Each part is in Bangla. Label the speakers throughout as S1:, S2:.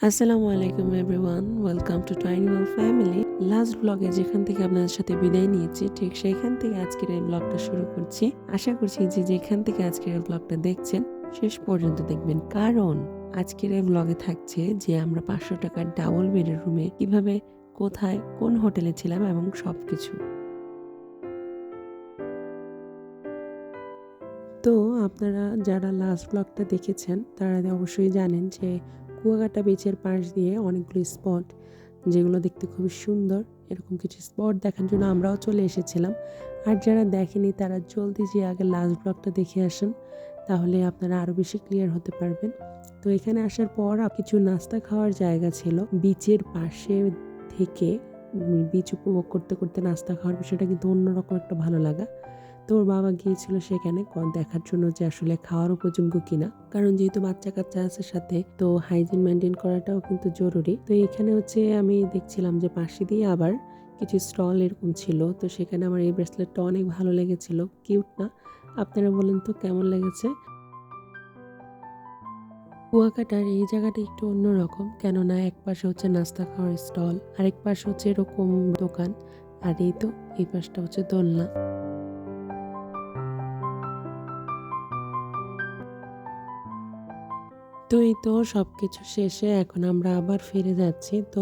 S1: আসসালামু আলাইকুম everyone, welcome to Tinymal family. Last ব্লগে যেখান থেকে আপনাদের সাথে বিদায় নিয়েছি, ঠিক সেইখান থেকে আজকের এই ব্লগটা শুরু করছি। আশা করছি যে যেখান থেকে আজকের এই ব্লগটা দেখছেন, শেষ পর্যন্ত দেখবেন। কারণ আজকের এই ব্লগে থাকছে যে আমরা পাঁচশো টাকার ডাবল বেডের রুমে কীভাবে, কোথায়, কোন হোটেলে ছিলাম এবং সবকিছু। তো আপনারা যারা লাস্ট ব্লগটা দেখেছেন, তারা অবশ্যই জানেন যে কুয়াকাটা বিচের পাশ দিয়ে অনেকগুলো স্পট যেগুলো দেখতে খুবই সুন্দর, এরকম কিছু স্পট দেখার জন্য আমরাও চলে এসেছিলাম। আর যারা দেখেনি, তারা জলদি যে আগে লাস্ট ব্লগটা দেখে আসেন, তাহলে আপনারা আরও বেশি ক্লিয়ার হতে পারবেন। তো এখানে আসার পর কিছু নাস্তা খাওয়ার জায়গা ছিল। বিচের পাশে থেকে বিচ উপভোগ করতে করতে নাস্তা খাওয়ার বিষয়টা কিন্তু অন্যরকম একটা ভালো লাগা। তো ওর বাবা গিয়েছিল সেখানে দেখার জন্য যে আসলে খাওয়ার উপযোগ্য কিনা। কারণ যেহেতু বাচ্চা কাচ্চা আছে সাথে, তো হাইজিন মেনটেন করাটাও কিন্তু জরুরি। তো এখানে হচ্ছে আমি দেখছিলাম যে পাশে দিয়ে আবার কিছু স্টল এরকম ছিল। তো সেখানে আমার এই ব্রেসলেটটা অনেক ভালো লেগেছিল। কিউট না? আপনারা বলেন তো কেমন লেগেছে? কুয়াকাটার এই জায়গাটা একটু অন্যরকম কেননা এক পাশে হচ্ছে নাস্তা খাওয়ার স্টল, আরেক পাশে হচ্ছে এরকম দোকান। আর এই তো, এই পাশটা হচ্ছে দোলনা। তো এই তো সব কিছু শেষে এখন আমরা আবার ফিরে যাচ্ছি। তো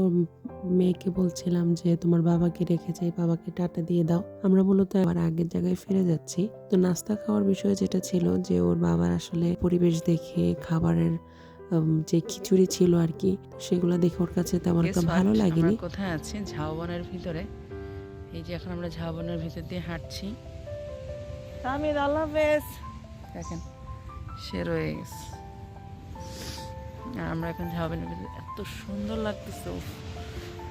S1: মেয়েকে বলছিলাম যে তোমার বাবাকে রেখে যাই বাবাকে টাটা দিয়ে দাও। আমরা মূলত আবার আগের জায়গায় ফিরে যাচ্ছি। তো নাস্তা খাওয়ার বিষয়ে যেটা ছিল যে ওর বাবার আসলে পরিবেশ দেখে খাবারের যে খিচুড়ি ছিল আর কি সেগুলো দেখে ওর কাছে তেমন একটা ভালো লাগেনি।
S2: কোথায় আছি? ঝাউবনের ভিতরে। এই যে এখন আমরা ঝাউবনের ভিতর দিয়ে হাঁটছি। তামিদ আল্লাহ দেখেন সে রয়ে গেছে। আর আমরা এখন ঝাউবনের ভিতরে। এত সুন্দর লাগতেছে উফ,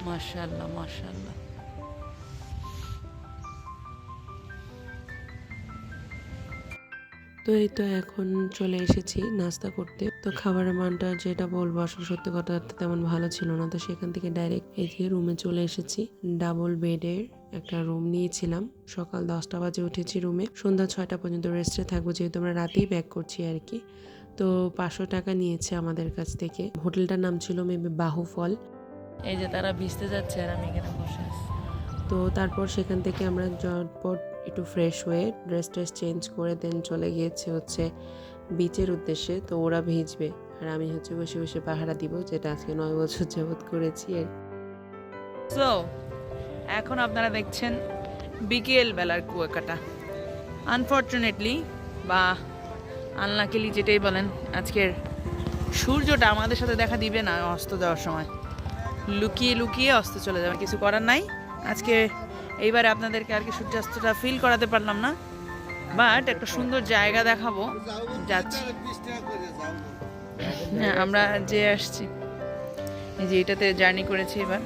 S2: মাশাআল্লাহ মাশাআল্লাহ।
S1: তো এই তো এখন চলে এসেছি নাস্তা করতে। তো খাবারের মানটা যেটা বলব আসলে সত্যি কথা তেমন ভালো ছিল না। তো সেখান থেকে ডাইরেক্ট যে রুমে চলে এসেছি। ডাবল বেডের একটা রুম নিয়েছিলাম। সকাল দশটা বাজে উঠেছি রুমে সন্ধ্যা ছয়টা পর্যন্ত রেস্টে থাকব যেহেতু আমরা রাতেই ব্যাক করছি আর কি। তো পাঁচশো টাকা নিয়েছে আমাদের কাছ থেকে। হোটেলটার নাম ছিল মেবি বাহুফল।
S2: এই যে তারা ভিজতে যাচ্ছে আর আমি এখানে বসে আছি।
S1: তো তারপর সেখান থেকে আমরা ঝটপট একটু ফ্রেশ হয়ে ড্রেস ট্রেস চেঞ্জ করে দেন চলে গিয়েছে হচ্ছে বিচের উদ্দেশ্যে। তো ওরা ভিজবে। আর আমি হচ্ছে বসে বসে পাহারা দিব যেটা আজকে নয় বছর যাবৎ করেছি। আর
S2: সো এখন আপনারা দেখছেন বিকেল বেলার কুয়াকাটা। আনফর্চুনেটলি বা আনলাকিলি যেটাই বলেন, আজকের সূর্যটা আমাদের সাথে দেখা দিবে না অস্ত যাওয়ার সময়। লুকিয়ে লুকিয়ে অস্ত চলে যাবে, কিছু করার নাই। আজকে এইবারে আপনাদেরকে আর কি সূর্যাস্তটা ফিল করাতে পারলাম না। বাট একটা সুন্দর জায়গা দেখাবো, যাচ্ছি। হ্যাঁ আমরা যে আসছি। এই যে এটাতে জার্নি করেছি এবার।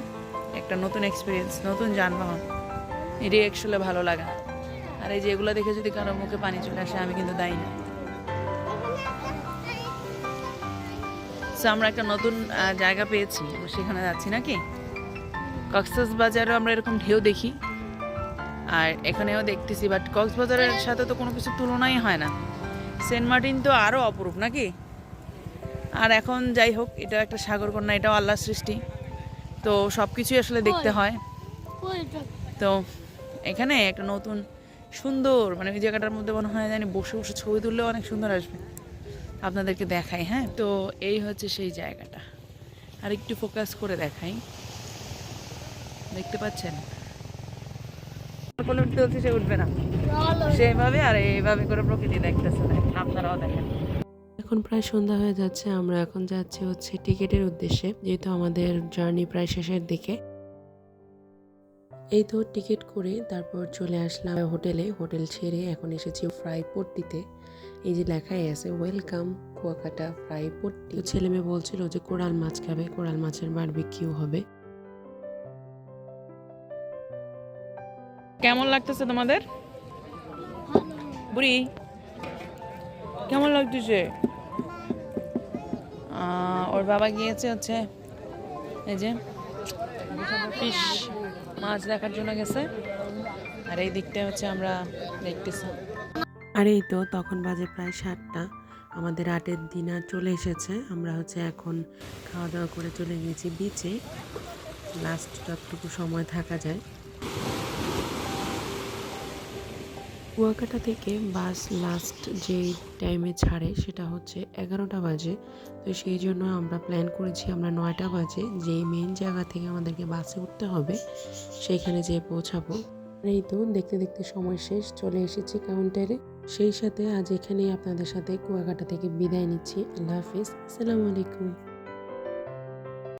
S2: একটা নতুন এক্সপিরিয়েন্স নতুন যানবাহন। এটাই অ্যাকচুয়ালি ভালো লাগা। আর এই যে এগুলো দেখে যদি কারও মুখে পানি চলে আসে, আমি কিন্তু দায়ী না। সো আমরা একটা নতুন জায়গা পেয়েছি। সেখানে যাচ্ছি নাকি? কক্সাস বাজারও আমরা এরকম ঢেউ দেখি। আর এখানেও দেখতেছি বাট কক্সবাজারের সাথে তো কোনো কিছু তুলনাই হয় না। সেন্ট মার্টিন তো আরও অপরূপ নাকি? আর এখন যাই হোক এটা একটা সাগর কন্যা এটাও আল্লাহ সৃষ্টি। তো সব কিছুই আসলে দেখতে হয়। তো এখানে একটা নতুন সুন্দর মানে ওই জায়গাটার মধ্যে মনে হয় জানি বসে বসে ছবি তুললেও অনেক সুন্দর আসবে। আপনাদেরকে দেখাই হ্যাঁ? তো এই হচ্ছে সেই জায়গাটা। আর একটু ফোকাস করে দেখাই। দেখতে পাচ্ছেন? উঠবে না। আর করে প্রকৃতি দেখতেছে আপনারাও দেখেন।
S1: এখন প্রায় সন্ধ্যা হয়ে যাচ্ছে, আমরা এখন যাচ্ছি হচ্ছে টিকেটের উদ্দেশ্যে, যেহেতু আমাদের জার্নি প্রায় শেষের দিকে। এই তো টিকিট করে তারপর চলে আসলাম হোটেলে। হোটেল ছেড়ে এখন এসেছি ফ্রাই পট্টিতে এই যে লেখাই আছে, ওয়েলকাম, কুয়াকাটা ফ্রাই পট্টি ছেলে মেয়ে বলছিল যে, কোরাল মাছ খাবে, কোরাল মাছের বারবিকিউ হবে।
S2: কেমন লাগতেছে তোমাদের? বুড়ি, কেমন লাগতেছে? ওর বাবা গিয়েছে হচ্ছে, এই যে ফিশ মাছ দেখার জন্য গেছে। আর এই দিকটা হচ্ছে আমরা দেখতেছি।
S1: আর এই তো তখন বাজে প্রায় সাতটা। আমাদের আটের দিন আর চলে এসেছে। আমরা হচ্ছে এখন খাওয়া দাওয়া করে চলে গিয়েছি বিচে লাস্ট যতটুকু সময় থাকা যায়। কুয়াকাটা থেকে বাস লাস্ট যেই টাইমে ছাড়ে সেটা হচ্ছে এগারোটা বাজে। তো সেই জন্য আমরা প্ল্যান করেছি আমরা নয়টা বাজে যে মেন জায়গা থেকে আমাদেরকে বাসে উঠতে হবে সেইখানে যেয়ে পৌঁছাবো। এই তো দেখতে দেখতে সময় শেষ, চলে এসেছি কাউন্টারে সেই সাথে আজ এখানেই আপনাদের সাথে কুয়াকাটা থেকে বিদায় নিচ্ছি। আল্লাহ হাফিজ। আসসালামু আলাইকুম।